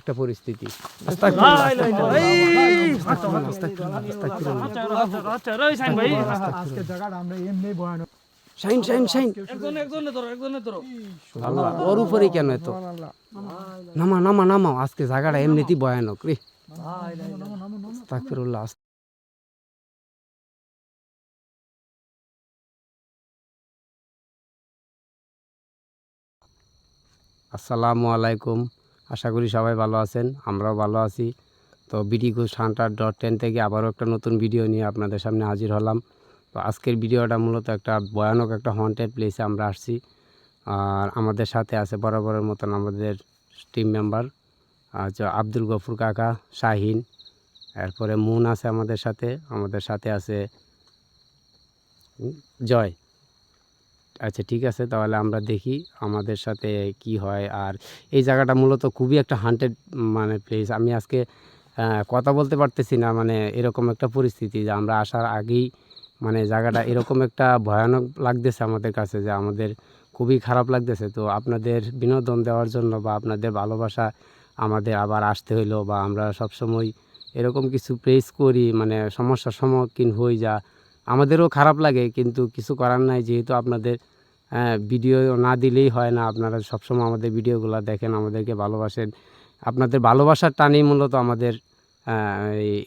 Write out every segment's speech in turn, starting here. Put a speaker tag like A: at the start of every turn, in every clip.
A: একটা পরিস্থিতি।
B: জায়গাটা আমরা এমনি
A: শাইন শাইন শাইন ওর উপরে কেন এত? নামা নামা নামাও আজকে জায়গাটা এমনিতেই ভয়ানক রে। আসসালামু আলাইকুম। আশা করি সবাই ভালো আছেন, আমরাও ভালো আছি। তো BD Ghosh hunter dot ten থেকে আবারও একটা নতুন ভিডিও নিয়ে আপনাদের সামনে হাজির হলাম। তো আজকের ভিডিওটা মূলত একটা ভয়ানক একটা হন্টেড প্লেসে আমরা আসছি। আর আমাদের সাথে আছে বরাবরের মতন আমাদের টিম মেম্বার আচ্ছা আব্দুল গফুর কাকা, শাহিন, এরপরে মুন আছে আমাদের সাথে আমাদের সাথে আছে জয়। আচ্ছা ঠিক আছে। তাহলে আমরা দেখি আমাদের সাথে কি হয়। আর এই জায়গাটা মূলত খুবই একটা হান্টেড মানে প্লেস আমি আজকে কথা বলতে পারতেছি না মানে এরকম একটা পরিস্থিতি যে আমরা আসার আগেই মানে জায়গাটা এরকম একটা ভয়ানক লাগতেছে আমাদের কাছে যে আমাদের খুবই খারাপ লাগতেছে। তো আপনাদের বিনোদন দেওয়ার জন্য বা আপনাদের ভালোবাসা আমাদের আবার আসতে হইল বা আমরা সবসময় এরকম কিছু প্রেস করি মানে সমস্যার সম্মুখীন হই যা আমাদেরও খারাপ লাগে কিন্তু কিছু করার নাই যেহেতু আপনাদের ভিডিও না দিলেই হয় না। আপনারা সবসময় আমাদের ভিডিওগুলো দেখেন আমাদেরকে ভালোবাসেন। আপনাদের ভালোবাসার টানেই মূলত আমাদের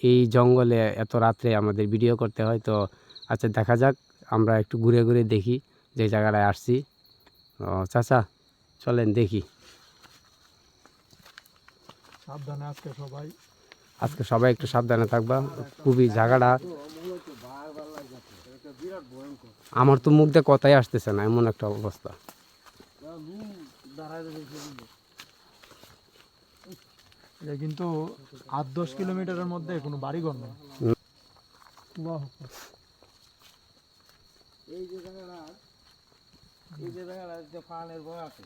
A: এই জঙ্গলে এত রাত্রে আমাদের ভিডিও করতে হয়। তো আচ্ছা দেখা যাক আমরা একটু ঘুরে ঘুরে দেখি যে জায়গাটায় আসছি। ও চাচা চলেন দেখি।
B: সাবধানে আজকে সবাই।
A: আজকে সবাই একটু সাবধানে থাকবা। খুবই জায়গাটা আমার তো মুখ দিয়ে কথাই আসতেছে না এমন একটা অবস্থা।
B: কিন্তু আট দশ কিলোমিটারের মধ্যে কোনো বাড়িঘর নেই।
C: এই যে জায়গাটা এই যে বড় আছে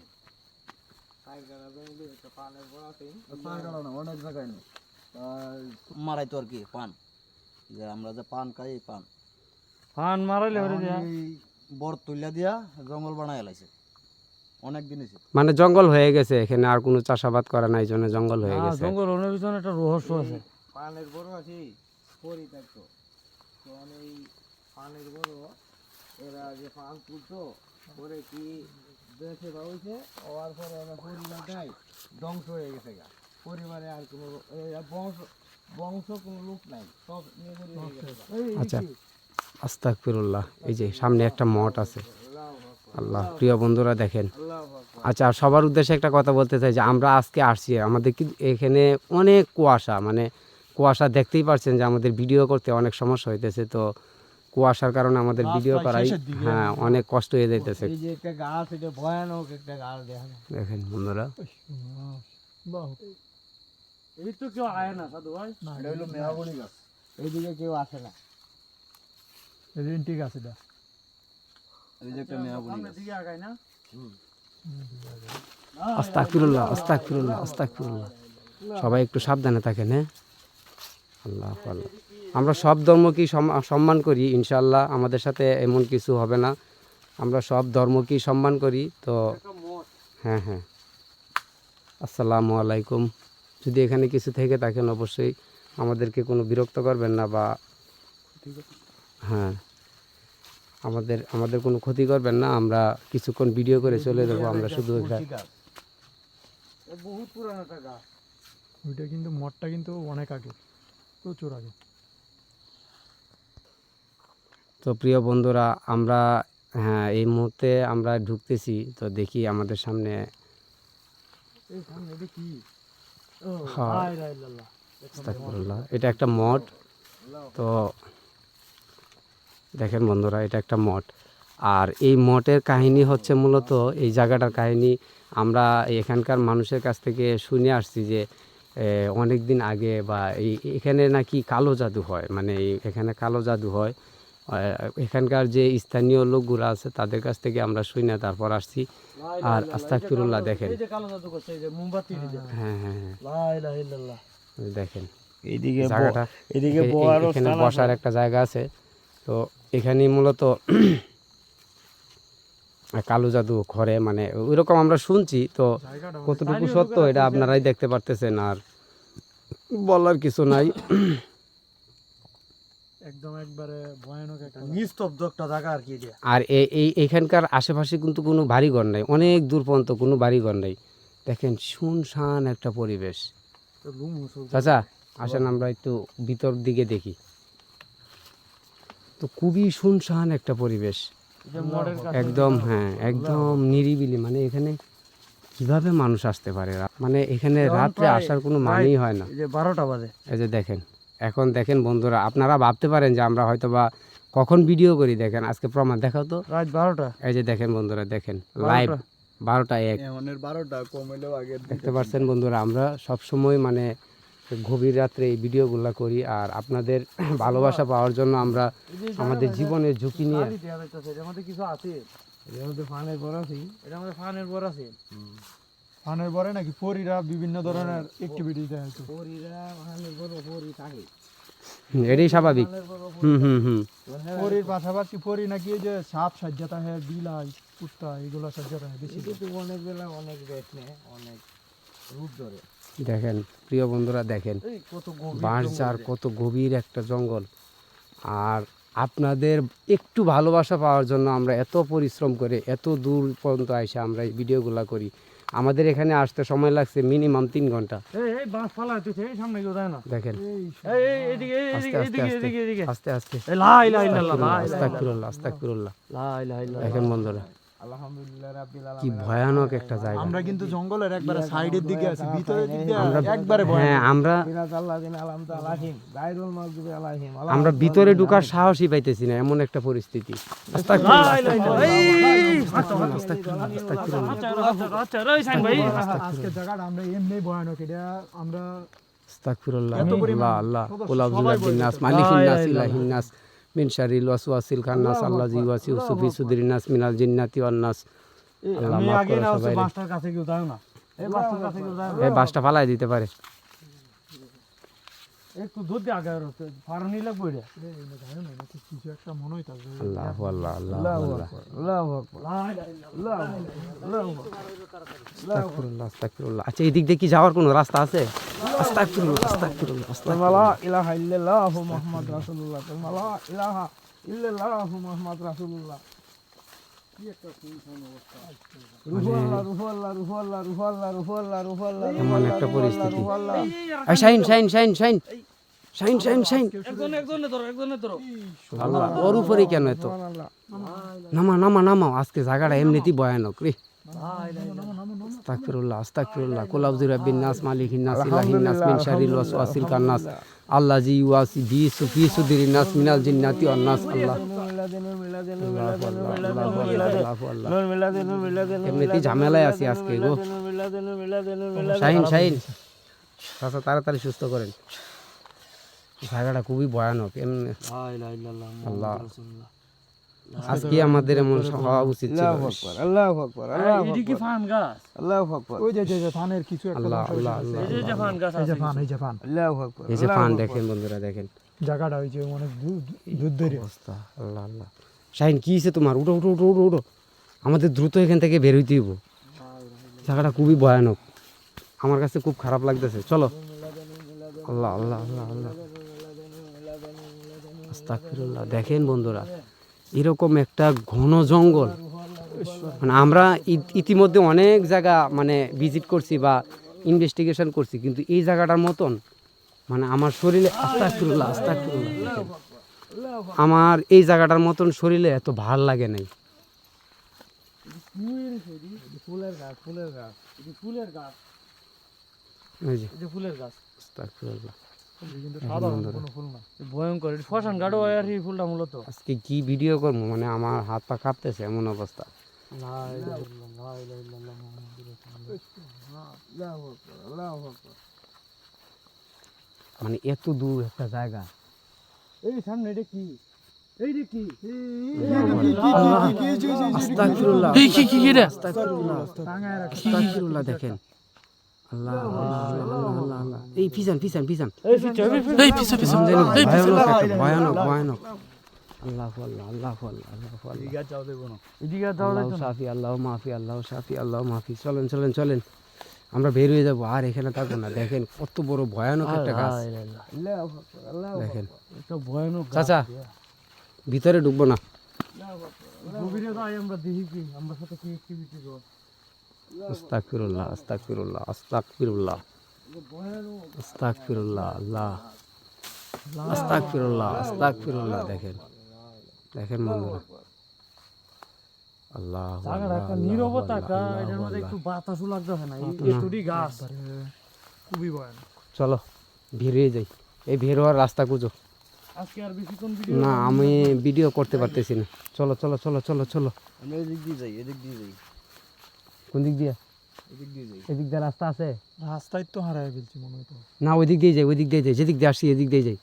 D: মারাই তো আর কি পান। যে আমরা যে পান খাই পান।
B: ফান মারাইলে হরে দেয়া।
D: বর তুলিয়া দিয়া জঙ্গল বানাই লাইছে। অনেক দিন হয়েছে
A: মানে জঙ্গল হয়ে গেছে এখানে আর কোনো চাষাবাদ করে না এই জন্য জঙ্গল হয়ে গেছে।
B: জঙ্গল অনেক পিছনে একটা রহস্য আছে।
C: পানের বড় আছে পরি থাকতো এই পানের বড় এরা যে পান তুলতো পরে কি দেশে বা হয়েছে হওয়ার পরে এরা পরিবারটাই ধ্বংস হয়ে গেছে গা। পরিবারে আর কোনো বংশ বংশ কোনো লোক নাই সব নিয়ে
A: আচ্ছা আস্তাকফিরুল্লাহ এই যে সামনে একটা মঠ আছে। আল্লাহ প্রিয় বন্ধুরা দেখেন। আচ্ছা আর সবার উদ্দেশ্যে একটা কথা বলতে চাই যে আমরা আজকে আসছি আমাদের কিন্তু এখানে অনেক কুয়াশা মানে কুয়াশা দেখতেই পারছেন যে আমাদের ভিডিও করতে অনেক সমস্যা হইতেছে। তো কুয়াশার কারণে আমাদের ভিডিও করাই হ্যাঁ অনেক কষ্ট হয়ে যাইতেছে।
C: এই যে একটা গাছ এটা ভয়ানক একটা গাছ দেখেন।
A: দেখেন বন্ধুরা।
C: এই তো কেউ আয় না সাধু ভাই। এইদিকে কেউ আসে না।
B: এদিন ঠিক আছে দা
D: এই যে একটা গাছ।
C: দিকে আগায় না?
A: আস্তাকফিরুল্লাহ আস্তাকফিরুল্লাহ আস্তাকফিরুল্লাহ সবাই একটু সাবধানে থাকেন হ্যাঁ? আল্লাহ আল্লাহ আমরা সব ধর্মকেই সম- সম্মান করি? ইনশাল্লাহ আমাদের সাথে এমন কিছু হবে না। আমরা সব ধর্মকেই সম্মান করি? তো হ্যাঁ হ্যাঁ। আসসালামু আলাইকুম। যদি এখানে কিছু থেকে থাকেন অবশ্যই আমাদেরকে কোনো বিরক্ত করবেন না বা হ্যাঁ। আমাদের আমাদের কোনো ক্ষতি করবেন না আমরা কিছুক্ষণ ভিডিও করে চলে যাব আমরা শুধু একটা
C: বহুত পুরানো গাছ।
B: ওইটা কিন্তু মঠটা কিন্তু অনেক আগে প্রচুর আগে।
A: তো প্রিয় বন্ধুরা আমরা হ্যাঁ এই মুহূর্তে আমরা ঢুকতেছি তো দেখি আমাদের সামনে হ্যাঁ। এটা একটা মঠ তো দেখেন বন্ধুরা এটা একটা মঠ। আর এই মঠের কাহিনী হচ্ছে মূলত এই জায়গাটার কাহিনী। আমরা এখানকার মানুষের কাছ থেকে শুনে আসছি যে অনেক দিন আগে বা এই এখানে নাকি কালো জাদু হয় মানে এই- এখানে কালো জাদু হয়। এখানকার যে স্থানীয় লোকগুলো আছে তাদের কাছ থেকে আমরা শুনে তারপর আসছি। আর আস্তাগফিরুল্লাহ দেখেন।
C: এই যে কালো জাদু করছে এই যে মোমবাতি দিয়ে।
A: হ্যাঁ হ্যাঁ হ্যাঁ।
C: লা ইলাহা ইল্লাল্লাহ।
A: দেখেন।
C: এইদিকে
A: জায়গাটা এখানে বসার একটা জায়গা আছে। তো এখানে মূলত কালো জাদু ঘরে মানে ওইরকম আমরা শুনছি তো কতটুকু সত্য এটা আপনারাই দেখতে পারতেছেন আর বলার কিছু নাই।
B: একদম একবারে ভয়ানক একটা
D: নিস্তব্ধ একটা জায়গা আর কি
A: আর এই এইখানকার আশেপাশে কিন্তু কোনো বাড়িঘর নাই অনেক দূর পর্যন্ত কোনো বাড়িঘর নাই। দেখেন শুনশান একটা পরিবেশ। চাচা আসেন আমরা একটু ভিতর দিকে দেখি। তো খুবই শুনশান একটা পরিবেশ। একদম হ্যাঁ একদম নিরিবিলি মানে এখানে কীভাবে মানুষ আসতে পারে? মানে এখানে রাত্রে আসার কোনো মানেই হয় না।
D: যে বারোটা বাজে।
A: এই যে দেখেন এখন দেখেন বন্ধুরা আপনারা ভাবতে পারেন যে আমরা হয়তো বা কখন ভিডিও করি দেখেন আজকে প্রমাণ দেখাও তো।
D: রাত বারোটা।
A: এই যে দেখেন বন্ধুরা দেখেন লাইভ বারোটা এক।
D: বারোটা কমেলেও আগে
A: দেখতে পাচ্ছেন বন্ধুরা আমরা সব সময় মানে গভীর রাত্রে এই ভিডিওগুলো করি আর আপনাদের ভালোবাসা পাওয়ার জন্য আমরা আমাদের জীবনের ঝুঁকি নিয়ে
D: কিছু আছে?
C: এর মধ্যে ফানের বড় আছে।
D: এটার মধ্যে ফানের বর আছে?
B: ফানের পরে নাকি পরীরা বিভিন্ন ধরনের অ্যাক্টিভিটি দেখাইতো
C: পরিরা ফানের বড় পরি থাকে।
A: এটাই স্বাভাবিক। হুম হুম হুম।
B: পরীর পাশাপাশি পরী নাকি যে সাপ সাজ্জাতা হ্যাঁ বিলাই কুত্তা এগুলো সাজ্জাতা হ্যাঁ বেশি।
C: কিন্তু অনেক বেলা অনেক রেট নেয় অনেক
A: দেখেন প্রিয় বন্ধুরা দেখেন
D: এই কত গভীর
A: বাঁশঝাড় কত গভীর একটা জঙ্গল। আর আপনাদের একটু ভালোবাসা পাওয়ার জন্য আমরা এত পরিশ্রম করে এত দূর পর্যন্ত এসে আমরা এই ভিডিওগুলো করি। আমাদের এখানে আসতে সময় লাগছে মিনিমাম তিন
D: ঘণ্টা।
A: দেখেন
D: এই এই এদিকে এই
A: আস্তে
D: এদিকে
A: আস্তে
D: এদিকে এদিকে
A: আস্তে
D: এদিকে
A: আস্তে আস্তে। কি ভয়ানক একটা জায়গা।
B: আমরা কিন্তু জঙ্গলের একবারে সাইডের দিকে আছি ভিতরের দিক একবারে
A: হ্যাঁ আমরা আমরা ভিতরে ঢুকার সাহসই পাইতেছি না এমন একটা পরিস্থিতি।
B: আমরা এমনি ভয়ানক এটা আমরা
A: আস্তাগফিরুল্লাহ
B: এত পরিমাণ
A: আল্লাহ। আল্লাহ মিন শারিল ওয়াসওয়াসিল খান্নাস আল্লাযী ইউওয়াসিউসু ফি সুদুরিন নাস মিনাল জিন্নাতি ওয়ান নাস। আল্লাহ
D: আমি
A: মাফ
D: আগে
A: করো সবাই
D: বাঁশটার কাছে কেউ যায় না। এই বাঁশটার কাছে কেউ যায় না।
A: এই বাসটা ফালাই দিতে পারে।
D: একটু দুধ দিয়ে আগে রয়েছে ফারানি লাগবে এটা
B: কিছু একটা মনে হইতাছে।
A: আল্লাহ আল্লাহ আল্লাহ আল্লাহ
C: আল্লাহু।
A: আস্তাগফিরুল্লাহ আস্তাগফিরুল্লাহ আচ্ছা এই দিক দিয়ে কি যাওয়ার কোনো রাস্তা আছে? আস্তাগফিরুল্লাহ আস্তাগফিরুল্লাহ আস্তাগফিরুল্লাহ।
C: লা ইলাহা ইল্লাল্লাহ মুহাম্মদ রাসূলুল্লাহ লা ইলাহা ইল্লাল্লাহ মুহাম্মদ রাসূলুল্লাহ। রুহুল্লাহ রুহুল্লাহ রুহুল্লাহ রুহুল্লাহ রুহুল্লাহ রুহুল্লাহ
A: এমন একটা পরিস্থিতি। Shine shine shine shine shine shine shine.
D: একজন একজনে ধরো একজনে ধরো।
A: আল্লাহ ওর উপরে কেন এত? নামা নামা নামাও। আজকে জায়গাটা এমনিতেই ভয়ানক রে। আস্তাগফিরুল্লাহ আস্তাগফিরুল্লাহ। কুল আউযু বিরাব্বিন নাস মালিকিন নাস ইলাহিন নাস মিন শারিল ওয়াসওয়াসিল খান্নাস আল্লাযী ইউওয়াসি বি সুফি সুদিরিন নাস মিনাল জিন্নাতি ওয়ান নাস আল্লাহ। আল্লাহু এমনিতেই ঝামেলায় আছি আজকে গো। শাহিন শাহিন। চাচা তাড়াতাড়ি সুস্থ করেন। জায়গাটা খুবই ভয়ানক এমনি। আল্লাহ। আজকে আমাদের এমন হওয়া উচিত ছিল।
C: আল্লাহু আকবার আল্লাহু
D: এটি কি ফান গাছ?
C: আল্লাহু আকবার।
B: ওই যে যে কিছু একটা
A: আল্লাহ
B: অংশ
A: আল্লাহ
D: এই যে ফান গাছ
B: এই যে ফান এই যে ফান।
C: আল্লাহু আকবার
A: এই যে পান দেখেন বন্ধুরা দেখেন।
B: জায়গাটা ওই যে অনেক যুদ্ধের
A: অবস্থা আল্লাহ আল্লাহ। শাহিন কি হয়েছে তোমার? উঠো উঠো উঠো উঠো উঠো। আমাদের দ্রুত এখান থেকে বের হইতে হইব। জায়গাটা খুবই ভয়ানক। আমার কাছে খুব খারাপ লাগতেছে। চলো। আল্লাহ আল্লাহ আল্লাহ আল্লাহ। আস্তাগফিরুল্লাহ। দেখেন বন্ধুরা এরকম একটা ঘন জঙ্গল। মানে আমরা ইতিমধ্যে অনেক জায়গা মানে ভিজিট করছি বা ইনভেস্টিগেশন করছি কিন্তু এই জায়গাটার মতন মানে আমার শরীরে আস্তাগফিরুল্লাহ আস্তাগফিরুল্লাহ দেখেন। আমার এই জায়গাটার মতন শরীরে এত ভালো লাগে নাই।
C: ফুলের গাছ ফুলের গাছ
D: ফুলের গাছ। ফুলের গাছ ভয়ঙ্কর এটি শ্মশান ঘাটও আর এই ফুলটা মূলত।
A: আজকে কি ভিডিও করব? মানে আমার হাত পা কাঁপতেছে এমন অবস্থা। মানে এত দূর একটা জায়গা।
D: এই সামনে এটা কি?
A: দেখেন। এই পিছান পিছান পিছান
D: এই পিছে এই
A: এই ভয়ানক ভয়ানক ভয়ানক। আল্লাহ আল্লাহ আল্লাহ আল্লাহ আল্লাহ আল্লাহ।
B: এদিকে আর যাওয়া দেবো না।
C: এদিকে
A: আল্লাহ সাফি আল্লাহ মাফি আল্লাহ সাফি আল্লাহ মাফি। চলেন চলেন চলেন। আমরা বের হয়ে যাব। আর এখানে থাকব না। দেখেন কত বড় ভয়ানক একটা গাছ। দেখেন।
C: ভয়ানক
A: চাচা ভিতরে ঢুকবো না।
B: আমরা দেখি কি? আমরা সাথে কি
A: আস্তাগফিরুল্লাহ আস্তাগফিরুল্লাহ আস্তাগফিরুল্লাহ আস্তাগফিরুল্লাহ আল্লাহ আস্তাগফিরুল্লাহ আস্তাগফিরুল্লাহ দেখেন দেখেন বন্ধুরা। আল্লাহ
C: নীরবতা এটার মধ্যে একটু বাতাসও লাগতেছে না এতটি গাছ
B: খুবই ভয়ানক।
A: চলো বেরিয়ে যাই। এই বের হওয়ার রাস্তা খুঁজো।
C: আজকে আর বেশিক্ষণ ভিডিও
A: না আমি ভিডিও করতে পারতেছি না। চলো চলো চলো চলো চলো।
D: আমরা এদিক দিয়ে যাই এদিক দিয়ে যাই।
A: কোন দিক দিয়ে?
D: এদিক দিয়ে
A: রাস্তা আছে?
B: রাস্তায় তো হারায় ফেলছি মনে হয়
A: না ওই দিক দিয়ে যাই ওই দিক দিয়ে যাই যেদিক দিয়ে আসছি এদিক দিয়ে যাই।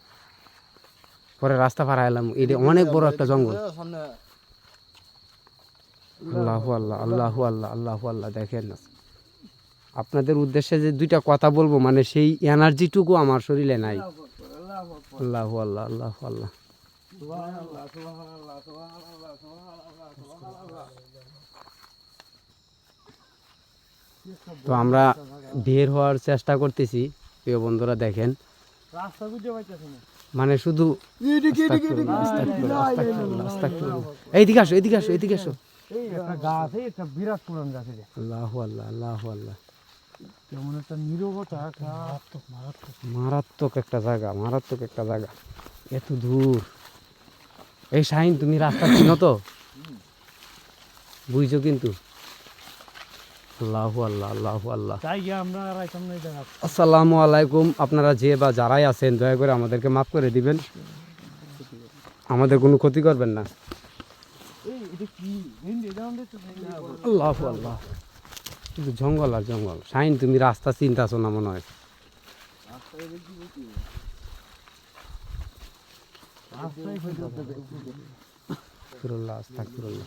A: পরে রাস্তা পার এলাম। এটা অনেক বড় একটা জঙ্গল। আল্লাহু আল্লাহ আল্লাহু আল্লাহ আল্লাহু আল্লাহ দেখেন না। আপনাদের উদ্দেশ্যে যে দুইটা কথা বলব মানে সেই এনার্জিটুকু আমার শরীরে নাই। আল্লাহ আল্লাহ আল্লাহ আল্লাহ তো আমরা বের হওয়ার চেষ্টা করতেছি প্রিয় বন্ধুরা দেখেন। মানে শুধু এইদিকে আসো এইদিকে আসো আল্লাহ আল্লাহ আল্লাহ
C: মারাত্মক
A: একটা জায়গা মারাত্মক একটা জায়গা। এত দূর। এই শাহিন তুমি রাস্তা চিনো তো? বুঝছ কিন্তু? আল্লাহু আল্লাহ আল্লাহু আল্লাহ। আসসালামু আলাইকুম। আপনারা যে বা যারাই আছেন দয়া করে আমাদেরকে মাফ করে দিবেন। আমাদের কোনো ক্ষতি করবেন না। আল্লাহু আল্লাহ। শুধু জঙ্গল আর জঙ্গল। শাহিন তুমি রাস্তা চিন্তাছো না মনে হয়? আস্তাগফিরুল্লাহ।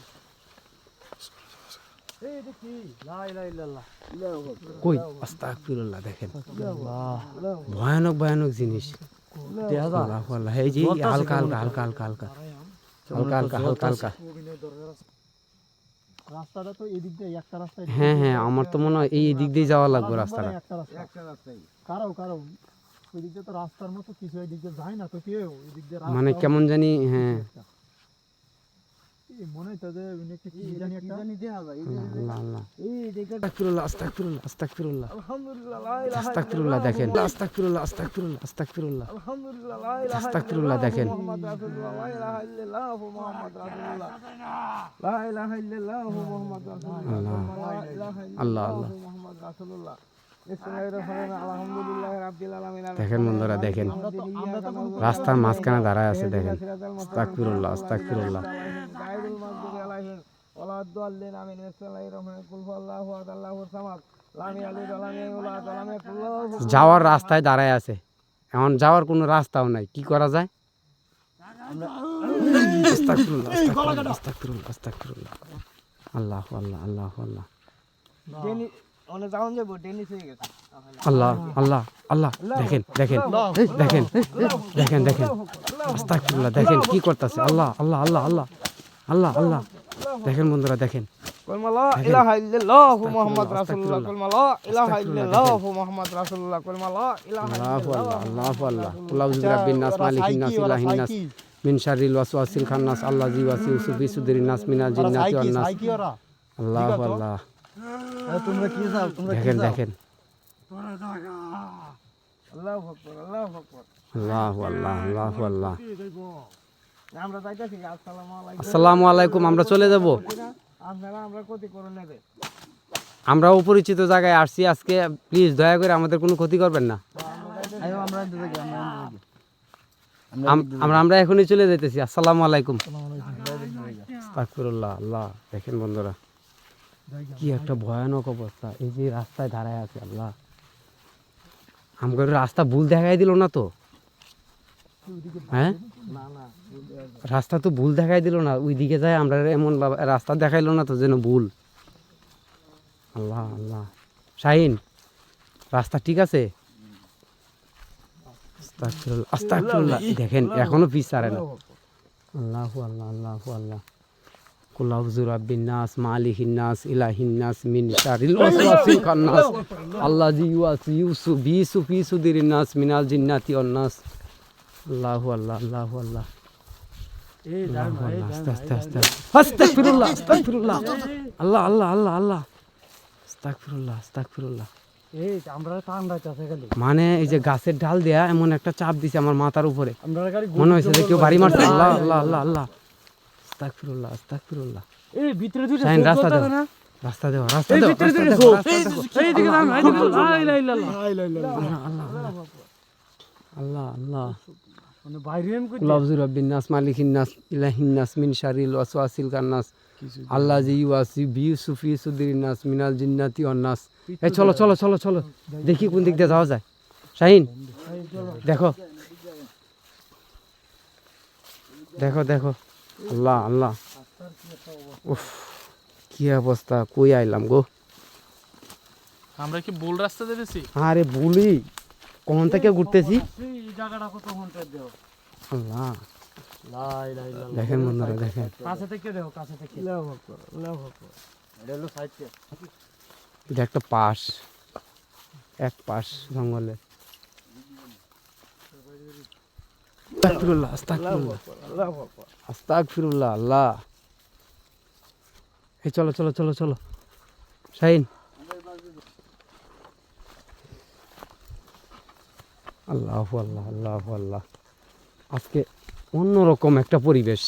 A: কই? আস্তাগফিরুল্লাহ দেখেন। ভয়ানক ভয়ানক জিনিস। এই যে হালকা হালকা হালকা হালকা হালকা হালকা। হালকা হালকা হালকা
B: রাস্তাটা তো এদিক দিয়ে একটা রাস্তায়
A: হ্যাঁ হ্যাঁ আমার তো মনে হয় এই দিক দিয়ে যাওয়া লাগবে রাস্তাটা।
B: একটা রাস্তা কারও কারও ওই দিক দিয়ে তো রাস্তার মতো কিছু এই দিয়ে যায় না তো কেউ। এই দিয়ে
A: মানে কেমন জানি হ্যাঁ।
B: মনে একটা
A: আল্লাহ আল্লাহ
C: এই দেখে
A: আস্তাগফিরুল্লাহ আস্তাগফিরুল্লাহ আস্তাগফিরুল্লাহ।
C: আলহামদুলিল্লাহ লা ইলাহা
A: আস্তাগফিরুল্লাহ দেখেন আস্তাগফিরুল্লাহ আস্তাগফিরুল্লাহ আস্তাগফিরুল্লাহ।
C: আলহামদুলিল্লাহ লা ইলাহা
A: আস্তাগফিরুল্লাহ দেখেন।
C: মুহাম্মদ রাসূলুল্লাহ লা ইলাহা ইল্লাল্লাহ মুহাম্মদ রাসূলুল্লাহ লা ইলাহা ইল্লাল্লাহ মুহাম্মদ রাসূলুল্লাহ
A: আল্লাহ আল্লাহ।
C: মুহাম্মদ রাসূলুল্লাহ
A: দেখেন বন্ধুরা দেখেন। রাস্তার মাঝখানে দাঁড়ায় আছে দেখেন। যাওয়ার রাস্তায় দাঁড়ায় আছে। এখন যাওয়ার কোনো রাস্তাও নাই। কি করা যায়? আল্লাহ আল্লাহ আল্লাহ আল্লাহ। আল্লাহ আল্লাহ আল্লাহ দেখেন কি করতেছে? আল্লাহ আল্লাহ আল্লাহ আল্লাহ আল্লাহ আল্লাহ। দেখেন বন্ধুরা দেখেন। আল্লাহ আল্লাহ। দেখেন দেখেন।
C: আমরা আসসালামু আলাইকুম।
A: আমরা চলে যাব।
C: আমরা
A: আমরা অপরিচিত জায়গায় আসছি আজকে। প্লিজ দয়া করে আমাদের কোনো ক্ষতি করবেন না।
D: আমরা আমরা
A: এখনই চলে যেতেছি আসসালামু আলাইকুম। আল্লাহ। দেখেন বন্ধুরা। কি একটা ভয়ানক অবস্থা। এই যে রাস্তায় দাঁড়ায় আছে, আল্লাহ। আমাকে রাস্তা ভুল দেখাই দিল না তো? হ্যাঁ? রাস্তা তো ভুল দেখাই দিল না। ওইদিকে যায়, আমরা এমন রাস্তা দেখাইলো না তো যেন ভুল। আল্লাহ আল্লাহ। শাহিন, রাস্তা ঠিক আছে। দেখেন, এখনও পিস ছাড়ে না। আল্লাহু আল্লাহ আল্লাহু আল্লাহ। কুল আউযু রাব্বিন নাস মালিকিন নাস ইলাহিন নাস মিন শারিল খান্নাস আল্লাযী ইউয়াসিউসু বিসু ফি সুদিরিন নাস মিনাল জিন্নাতি ওয়ান নাস। আল্লাহু আল্লাহ আল্লাহু আল্লাহ।
B: এই
A: আল্লাহু আল্লাহ আস্তে আস্তে আস্তে আস্তাগফিরুল্লাহ আস্তাগফিরুল্লাহ। আল্লাহ আল্লাহ আল্লাহ আল্লাহ। আস্তাগফিরুল্লাহ আস্তাগফিরুল্লাহ।
B: এই আমরা ঠান্ডা চাষে খালি।
A: মানে এই যে গাছের ডাল দেয়া এমন একটা চাপ দিছে আমার মাথার উপরে। মনে হয়েছে যে কেউ বাড়ি মারছে। আল্লাহ আল্লাহ আল্লাহ আল্লাহ। আস্তাগফিরুল্লাহ আস্তাগফিরুল্লাহ।
B: এই ভিতরে দুইটা
A: শাহিন
B: চোখ
A: রাস্তা দেও।
B: না?
A: রাস্তা দেও রাস্তা
B: এই
A: দেও
B: ভিতরে
A: দেও, দেও।
B: এই দিকে দাঁড়ান এই দিকে লা ইলাহা ইল্লাল্লাহ।
A: আল্লাহ আল্লাহ
B: মানে বাইরে এম কই
A: কুলাবজু রাব্বিন নাস মালিকিন নাস ইলাহিন নাস মিন শারিল ওয়াসওয়াসিল কান্নাস আল্লাহ জি ইউয়াসি বি সুফি সুদিরিন নাস মিনাল জিন্নাতি ওয়ান নাস। এই চলো চলো চলো চলো। দেখি কোন দিক দিয়ে যাওয়া যায়। শাহিন দেখো। দেখো দেখো। আল্লাহ আল্লাহ। উফ কি অবস্থা কই আইলাম গো?
E: আমরা কি ভুল রাস্তা দিতেছি
A: আরে বলি কোন থেকে ঘুরতেছি?
B: এই জায়গাটা কত ঘণ্টা দেও
A: আল্লাহ।
B: লা ইলাহা ইল্লাল্লাহ।
A: দেখেন বন্ধুরা দেখেন।
B: কাছে থেকে দেও কাছে থেকে।
D: এটা হলো
A: এটা একটা পাশ। এক পাশ জঙ্গলে। আস্তাগফিরুল্লাহ
B: আল্লাহু
A: আস্তাগফিরুল্লাহ আল্লাহ। এই চলো চলো চলো চলো। শাহিন। আল্লাহ আল্লাহ আল্লাহ আল্লাহ। আজকে অন্যরকম একটা পরিবেশ।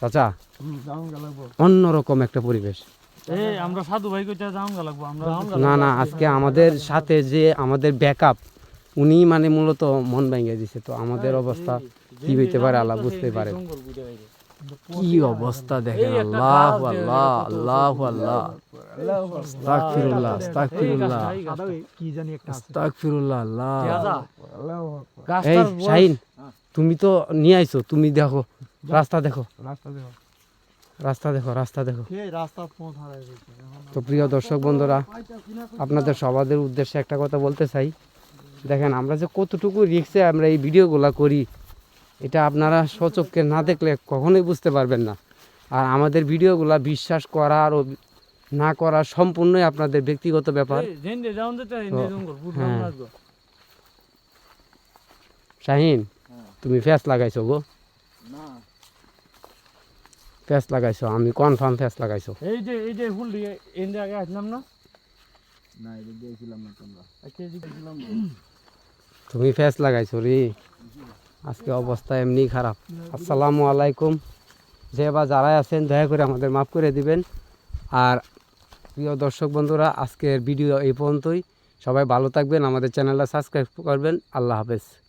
A: চাচা অন্যরকম একটা পরিবেশ।
B: আমরা সাধু ভাই
A: না না আজকে আমাদের সাথে যে আমাদের ব্যাকআপ উনি মানে মূলত মন ভেঙে দিছে। তো আমাদের অবস্থা কি হইতে পারে আল্লাহ বুঝতে পারে। কি অবস্থা দেখেন আল্লাহ আল্লাহ আল্লাহ আল্লাহ। আস্তাগফিরুল্লাহ আস্তাগফিরুল্লাহ
B: কি জানি একটা
A: আস্তাগফিরুল্লাহ আল্লাহ।
B: আল্লাহু
A: এই শাহিন তুমি তো নিয়ে আইছো তুমি দেখো রাস্তা দেখো।
B: রাস্তা
A: দেখো। রাস্তা দেখো
B: রাস্তা গেছে
A: তো প্রিয় দর্শক বন্ধুরা আপনাদের সবাদের উদ্দেশ্যে একটা কথা বলতে চাই। দেখেন আমরা যে কতটুকু রিক্সে আমরা এই ভিডিওগুলো করি এটা আপনারা সচক্ষে না দেখলে কখনোই বুঝতে পারবেন না। আর আমাদের ভিডিওগুলো বিশ্বাস করা আর না করা সম্পূর্ণই আপনাদের ব্যক্তিগত ব্যাপার। হ্যাঁ। শাহিন তুমি ফ্যাস লাগাইছো গো।
D: না।
A: ফ্যাস লাগাইছো আমি কনফার্ম ফ্যাস লাগাইছো।
B: এই যে এই যে ফুল দিয়ে এন্ডে আগে আসলাম না?
D: না এটা দিয়েছিলাম না তোমরা।
B: দিয়েছিলাম
A: তুমি ফ্যাস লাগাইছো রে। আজকে অবস্থা এমনি খারাপ। আসসালামু আলাইকুম। যে বা যারাই আছেন, দয়া করে আমাদের মাফ করে দিবেন। আর প্রিয় দর্শক বন্ধুরা, আজকের ভিডিও এই পর্যন্তই। সবাই ভালো থাকবেন, আমাদের চ্যানেলটা সাবস্ক্রাইব করবেন। আল্লাহ হাফেজ।